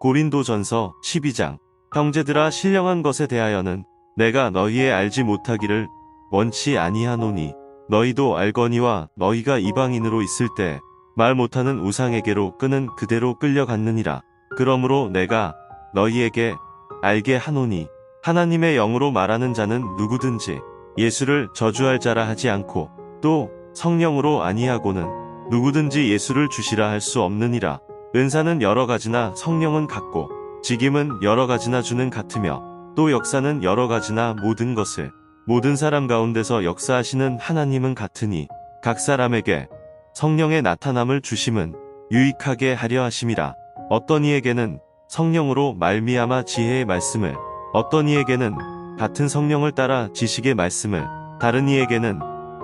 고린도전서 12장. 형제들아 신령한 것에 대하여는 내가 너희의 알지 못하기를 원치 아니하노니 너희도 알거니와 너희가 이방인으로 있을 때 말 못하는 우상에게로 끄는 그대로 끌려갔느니라. 그러므로 내가 너희에게 알게 하노니 하나님의 영으로 말하는 자는 누구든지 예수를 저주할 자라 하지 않고 또 성령으로 아니하고는 누구든지 예수를 주시라 할 수 없느니라 은사는 여러 가지나 성령은 같고 직임은 여러 가지나 주는 같으며 또 역사는 여러 가지나 모든 것을 모든 사람 가운데서 역사하시는 하나님은 같으니 각 사람에게 성령의 나타남을 주심은 유익하게 하려 하심이라. 어떤 이에게는 성령으로 말미암아 지혜의 말씀을 어떤 이에게는 같은 성령을 따라 지식의 말씀을 다른 이에게는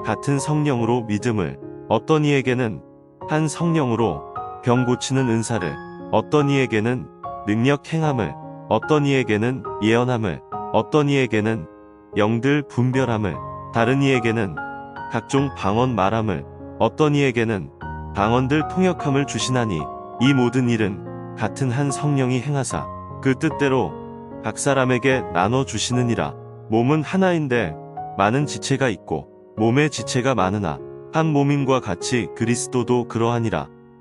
같은 성령으로 믿음을 어떤 이에게는 한 성령으로 병 고치는 은사를 어떤 이에게는 능력 행함을 어떤 이에게는 예언함을 어떤 이에게는 영들 분별함을 다른 이에게는 각종 방언 말함을 어떤 이에게는 방언들 통역함을 주시나니 이 모든 일은 같은 한 성령이 행하사 그 뜻대로 각 사람에게 나눠 주시느니라. 몸은 하나인데 많은 지체가 있고 몸의 지체가 많으나 한 몸임과 같이 그리스도도 그러하니라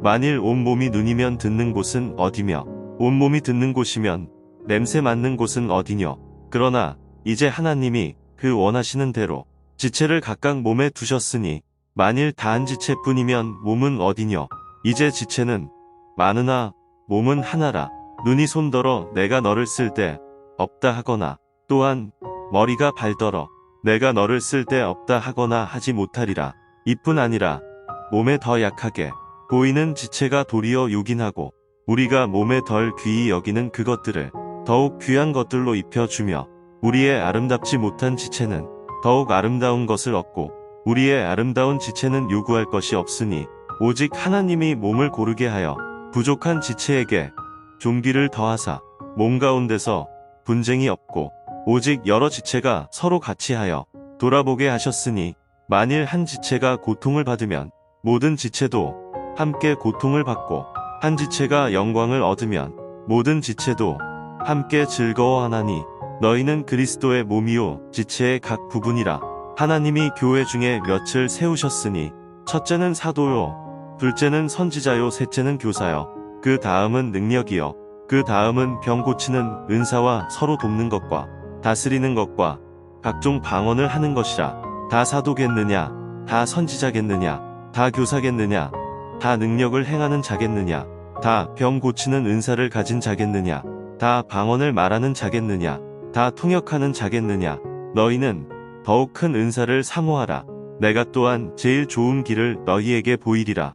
만일 온 몸이 눈이면 듣는 곳은 어디며 온 몸이 듣는 곳이면 냄새 맡는 곳은 어디뇨? 그러나 이제 하나님이 그 원하시는 대로 지체를 각각 몸에 두셨으니 만일 다한 지체뿐이면 몸은 어디뇨? 이제 지체는 많으나 몸은 하나라. 눈이 손더러 내가 너를 쓸 때 없다 하거나 또한 머리가 발더러 내가 너를 쓸 때 없다 하거나 하지 못하리라. 이뿐 아니라 몸에 더 약하게 보이는 지체가 도리어 요긴하고 우리가 몸에 덜 귀히 여기는 그것들을 더욱 귀한 것들로 입혀주며 우리의 아름답지 못한 지체는 더욱 아름다운 것을 얻고 우리의 아름다운 지체는 요구할 것이 없으니 오직 하나님이 몸을 고르게 하여 부족한 지체에게 종기를 더하사 몸 가운데서 분쟁이 없고 오직 여러 지체가 서로 같이 하여 돌아보게 하셨으니 만일 한 지체가 고통을 받으면 모든 지체도 함께 고통을 받고 한 지체가 영광을 얻으면 모든 지체도 함께 즐거워하나니 너희는 그리스도의 몸이요 지체의 각 부분이라. 하나님이 교회 중에 몇을 세우셨으니 첫째는 사도요 둘째는 선지자요 셋째는 교사요. 그 다음은 능력이요 그 다음은 병 고치는 은사와 서로 돕는 것과 다스리는 것과 각종 방언을 하는 것이라. 다 사도겠느냐 다 선지자겠느냐 다 교사겠느냐 다 능력을 행하는 자겠느냐? 다 병 고치는 은사를 가진 자겠느냐? 다 방언을 말하는 자겠느냐? 다 통역하는 자겠느냐? 너희는 더욱 큰 은사를 사모하라. 내가 또한 제일 좋은 길을 너희에게 보이리라